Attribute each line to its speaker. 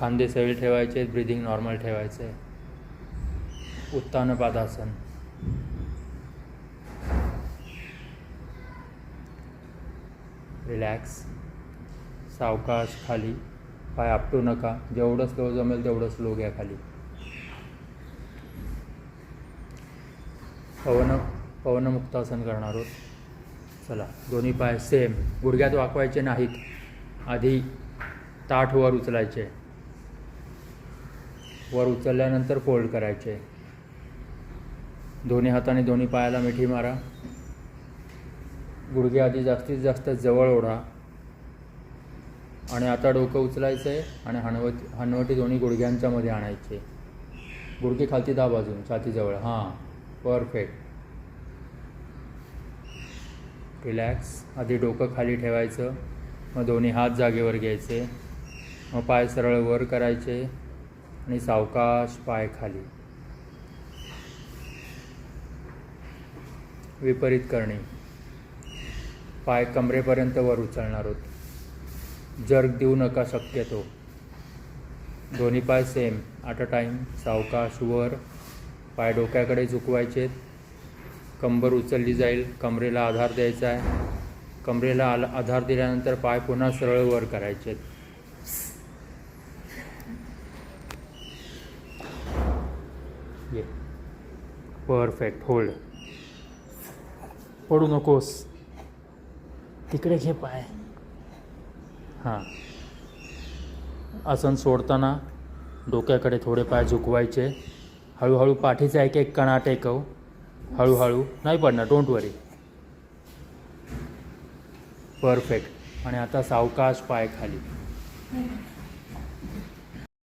Speaker 1: खांदे सैल ठेवायचे ब्रिदिंग नॉर्मल ठेवायचं. आहे रिलॅक्स सावकाश खाली. पाय आपटू नका. जेवढं स्लो जमेल तेवढं स्लो घ्या खाली. पवन पवनमुक्तासन करणार आहोत. चला दोन्ही पाय सेम गुडघ्यात वाकवायचे नाहीत. आधी ताठ वर उचलायचे. वर उचलल्यानंतर फोल्ड करायचे. दोन्ही हाताने दोन्ही पायाला मिठी मारा. गुडघे आधी जास्तीत जास्त जवळ ओढा. आणि आता डोकं उचलायचं आहे आणि हनवट हनवटी दोन्ही गुडघ्यांच्यामध्ये आणायचे. गुडघे खालती दाब बाजून छातीजवळ हां परफेक्ट रिलॅक्स आधी डोकं खाली ठेवायचं. मग दोन्ही हात जागेवर घ्यायचे. मग पाय सरळ वर करायचे. आणि सावकाश पाय खाली विपरीत करणे. पाय कमरेपर्यंत वर उचलणार आहोत जर्क देऊ नका शक्यतो. दोन्ही पाय सेम ॲट अ टाईम सावकाश वर. पाय डोक्याकडे झुकवायचेत. कंबर उचलली जाईल. कमरेला आधार द्यायचा आहे. कमरेला आला आधार दिल्यानंतर पाय पुन्हा सरळ वर करायचेत. ये. परफेक्ट होल्ड पडू नकोस. तिकडे घे पाय. हां. आसन सोडताना डोक्याकडे थोडे पाय झुकवायचे. हळूहळू पाठीचा एक एक कणा टेकव. हळूहळू नाही पडणार डोंट वरी परफेक्ट आणि आता सावकाश पाय खाली.